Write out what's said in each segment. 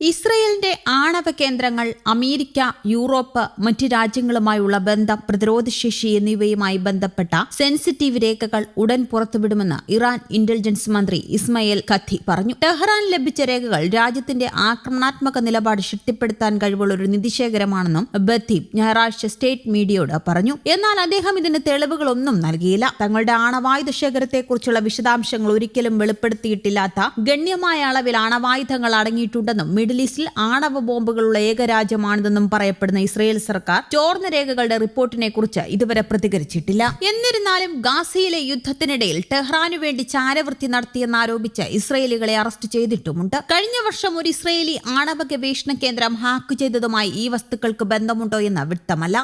ഇസ്രയേലിന്റെ ആണവ കേന്ദ്രങ്ങൾ അമേരിക്ക യൂറോപ്പ് മറ്റ് രാജ്യങ്ങളുമായുള്ള ബന്ധം പ്രതിരോധശേഷി എന്നിവയുമായി ബന്ധപ്പെട്ട സെൻസിറ്റീവ് രേഖകൾ ഉടൻ പുറത്തുവിടുമെന്ന് ഇറാൻ ഇന്റലിജൻസ് മന്ത്രി ഇസ്മയിൽ ഖത്തി പറഞ്ഞു. ടെഹ്റാൻ ലഭിച്ച രേഖകൾ രാജ്യത്തിന്റെ ആക്രമണാത്മക നിലപാട് ശക്തിപ്പെടുത്താൻ കഴിവുള്ള ഒരു നിധിശേഖരമാണെന്നും ബത്തീബ് ഞായറാഴ്ച സ്റ്റേറ്റ് മീഡിയയോട് പറഞ്ഞു. എന്നാൽ അദ്ദേഹം ഇതിന് തെളിവുകളൊന്നും നൽകിയില്ല. തങ്ങളുടെ ആണവായുധ ശേഖരത്തെക്കുറിച്ചുള്ള വിശദാംശങ്ങൾ ഒരിക്കലും വെളിപ്പെടുത്തിയിട്ടില്ലാത്ത ഗണ്യമായ അളവിൽ ആണവായുധങ്ങൾ അടങ്ങിയിട്ടുണ്ടെന്നും മിഡിൽ ഈസ്റ്റിൽ ആണവ ബോംബുകളുള്ള ഏക രാജ്യമാണിതെന്നും പറയപ്പെടുന്ന ഇസ്രയേൽ സർക്കാർ ചോർന്ന രേഖകളുടെ റിപ്പോർട്ടിനെ കുറിച്ച് ഇതുവരെ പ്രതികരിച്ചിട്ടില്ല. എന്നിരുന്നാലും ഗാസയിലെ യുദ്ധത്തിനിടയിൽ ടെഹ്റാനു വേണ്ടി ചാരവൃത്തി നടത്തിയെന്നാരോപിച്ച് ഇസ്രയേലികളെ അറസ്റ്റ് ചെയ്തിട്ടുമുണ്ട്. കഴിഞ്ഞ വർഷം ഒരു ഇസ്രയേലി ആണവ ഗവേഷണ കേന്ദ്രം ഹാക്ക് ചെയ്തതുമായി ഈ വസ്തുക്കൾക്ക് ബന്ധമുണ്ടോ എന്ന് വ്യക്തമല്ല.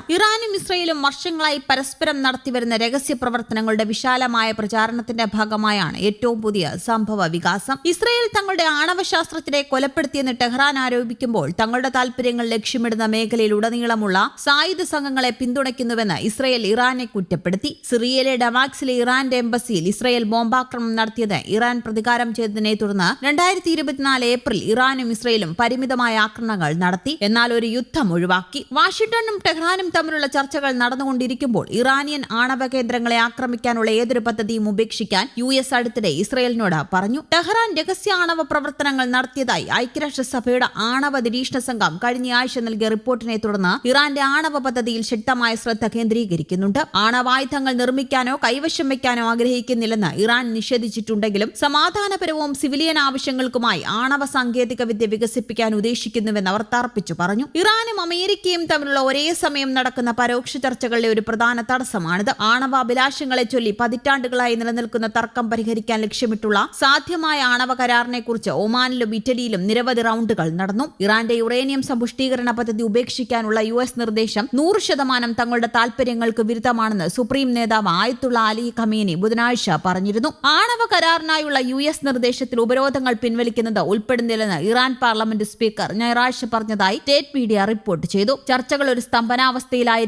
ഇറാനും ഇസ്രയേലും വർഷങ്ങളായി പരസ്പരം നടത്തിവരുന്ന രഹസ്യ പ്രവർത്തനങ്ങളുടെ വിശാലമായ പ്രചാരണത്തിന്റെ ഭാഗമായാണ് ഏറ്റവും പുതിയ സംഭവ വികാസം. ഇസ്രയേൽ തങ്ങളുടെ ആണവശാസ്ത്രത്തിനെ കൊലപ്പെടുത്തിയെന്ന് ടെഹ്റാൻ ആരോപിക്കുമ്പോൾ തങ്ങളുടെ താൽപര്യങ്ങൾ ലക്ഷ്യമിടുന്ന മേഖലയിൽ ഉടനീളമുള്ള സായുധ സംഘങ്ങളെ പിന്തുണയ്ക്കുന്നുവെന്ന് ഇസ്രയേൽ ഇറാനെ കുറ്റപ്പെടുത്തി. സിറിയയിലെ ഡമാക്സിലെ ഇറാന്റെ എംബസിയിൽ ഇസ്രയേൽ ബോംബാക്രമണം നടത്തിയത് ഇറാൻ പ്രതികാരം ചെയ്തതിനെ തുടർന്ന് രണ്ടായിരത്തി ഇരുപത്തിനാല് ഏപ്രിൽ ഇറാനും ഇസ്രയേലും പരിമിതമായ ആക്രമണങ്ങൾ നടത്തി. എന്നാൽ ഒരു യുദ്ധം ഒഴിവാക്കി. വാഷിംഗ്ടണും ടെഹ്റാനും തമ്മിലുള്ള ചർച്ചകൾ നടന്നുകൊണ്ടിരിക്കുമ്പോൾ ഇറാനിയൻ ആണവ കേന്ദ്രങ്ങളെ ആക്രമിക്കാനുള്ള ഏതൊരു പദ്ധതിയും ഉപേക്ഷിക്കാൻ യു എസ് അടുത്തിടെ ഇസ്രയേലിനോട് പറഞ്ഞു. ടെഹ്റാൻ രഹസ്യ ആണവ പ്രവർത്തനങ്ങൾ നടത്തിയതായി ഐക്യരാഷ്ട്രസഭയുടെ ആണവ നിരീക്ഷണ സംഘം കഴിഞ്ഞയാഴ്ച നൽകിയ റിപ്പോർട്ടിനെ തുടർന്ന് ഇറാന്റെ ആണവ പദ്ധതിയിൽ ശക്തമായ ശ്രദ്ധ കേന്ദ്രീകരിക്കുന്നുണ്ട്. ആണവായുധങ്ങൾ നിർമ്മിക്കാനോ കൈവശം വയ്ക്കാനോ ആഗ്രഹിക്കുന്നില്ലെന്ന് ഇറാൻ നിഷേധിച്ചിട്ടുണ്ടെങ്കിലും സമാധാനപരവും സിവിലിയൻ ആവശ്യങ്ങൾക്കുമായി ആണവ സാങ്കേതിക വിദ്യ വികസിപ്പിക്കാൻ ഉദ്ദേശിക്കുന്നുവെന്ന് അവർ തർപ്പിച്ചു പറഞ്ഞു. ഇറാനും അമേരിക്കയും തമ്മിലുള്ള ഒരേ സമയം നടക്കുന്ന പരോക്ഷ ചർച്ചകളിലെ ഒരു പ്രധാന തടസ്സമാണിത്. ആണവ അഭിലാഷങ്ങളെ ചൊല്ലി പതിറ്റാണ്ടുകളായി നിലനിൽക്കുന്ന തർക്കം പരിഹരിക്കാൻ ലക്ഷ്യമിട്ടുള്ള സാധ്യമായ ആണവ കരാറിനെക്കുറിച്ച് ഒമാനിലും ഇറ്റലിയിലും നിരവധി റൌണ്ടുകൾ നടന്നു. ഇറാന്റെ യുറേനിയം സമ്പുഷ്ടീകരണ പദ്ധതി ഉപേക്ഷിക്കാനുള്ള യു എസ് നിർദ്ദേശം നൂറ് ശതമാനം തങ്ങളുടെ താൽപര്യങ്ങൾക്ക് വിരുദ്ധമാണെന്ന് സുപ്രീം നേതാവ് ആയത്തുള്ള അലി ഖമീനി ബുധനാഴ്ച പറഞ്ഞിരുന്നു. ആണവ കരാറിനായുള്ള യു എസ് നിർദ്ദേശത്തിൽ ഉപരോധങ്ങൾ പിൻവലിക്കുന്നത് ഉൾപ്പെടുന്നില്ലെന്ന് ഇറാൻ പാർലമെന്റ് സ്പീക്കർ ഞായറാഴ്ച പറഞ്ഞതായി സ്റ്റേറ്റ് മീഡിയ റിപ്പോർട്ട് ചെയ്തു. ചർച്ചകൾ ഒരു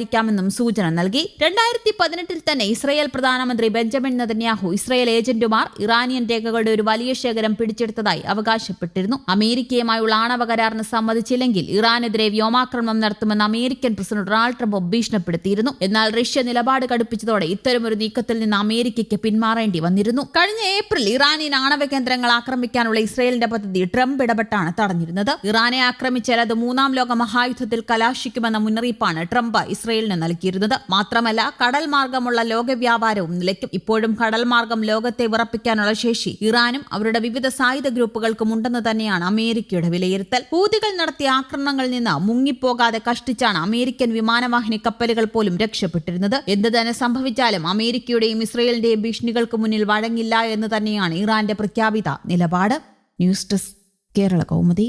സ്തംഭനാവസ്ഥയിലായിരിക്കാമെന്നും സൂചന നൽകി. രണ്ടായിരത്തി പതിനെട്ടിൽ തന്നെ ഇസ്രയേൽ പ്രധാനമന്ത്രി ബെഞ്ചമിൻ നെതന്യാഹു ഇസ്രയേൽ ഏജന്റുമാർ ഇറാനിയൻ രേഖകളുടെ ഒരു വലിയ ശേഖരം പിടിച്ചെടുത്തതായി അവകാശപ്പെട്ടിരുന്നു. അമേരിക്കയുമായുള്ള ആണവ കരാറിന് സമ്മതിച്ചില്ലെങ്കിൽ ഇറാനെതിരെ വ്യോമാക്രമണം നടത്തുമെന്ന് അമേരിക്കൻ പ്രസിഡന്റ് ഡൊണാൾഡ് ട്രംപ് ഭീഷണിപ്പെടുത്തിയിരുന്നു. എന്നാൽ റഷ്യ നിലപാട് കടുപ്പിച്ചതോടെ ഇത്തരമൊരു നീക്കത്തിൽ നിന്ന് അമേരിക്കയ്ക്ക് പിന്മാറേണ്ടി വന്നിരുന്നു. കഴിഞ്ഞ ഏപ്രിൽ ഇറാനിയൻ ആണവ കേന്ദ്രങ്ങൾ ആക്രമിക്കാനുള്ള ഇസ്രയേലിന്റെ പദ്ധതി ട്രംപ് ഇടപെട്ടാണ് തടഞ്ഞിരുന്നത്. ഇറാനെ ആക്രമിച്ചാൽ അത് മൂന്നാം ലോക മഹായുദ്ധത്തിൽ കലാശിക്കുമെന്ന മുന്നറിയിപ്പാണ് ട്രംപ് ഇസ്രയേലിന് നൽകിയിരുന്നത്. മാത്രമല്ല കടൽ മാർഗമുള്ള ലോകവ്യാപാരവും നിലയ്ക്കും. ഇപ്പോഴും കടൽ മാർഗം ലോകത്തെ വിറപ്പിക്കാനുള്ള ശേഷി. ഇറാനും അവരുടെ വിവിധ സായുധ ഗ്രൂപ്പുകൾക്കും ഉണ്ടെന്ന് തന്നെയാണ് അമേരിക്കയുടെ വിലയിരുത്തൽ. ഹൂതികൾ നടത്തിയ ആക്രമണങ്ങളിൽ നിന്ന് മുങ്ങിപ്പോകാതെ കഷ്ടിച്ചാണ് അമേരിക്കൻ വിമാനവാഹിനി കപ്പലുകൾ പോലും രക്ഷപ്പെട്ടിരുന്നത്. എന്ത് തന്നെ സംഭവിച്ചാലും അമേരിക്കയുടെയും ഇസ്രയേലിന്റെയും ഭീഷണികൾക്ക് മുന്നിൽ വഴങ്ങില്ല എന്ന് തന്നെയാണ് ഇറാന്റെ പ്രഖ്യാപിത നിലപാട്. News desk Kerala Kaumudi.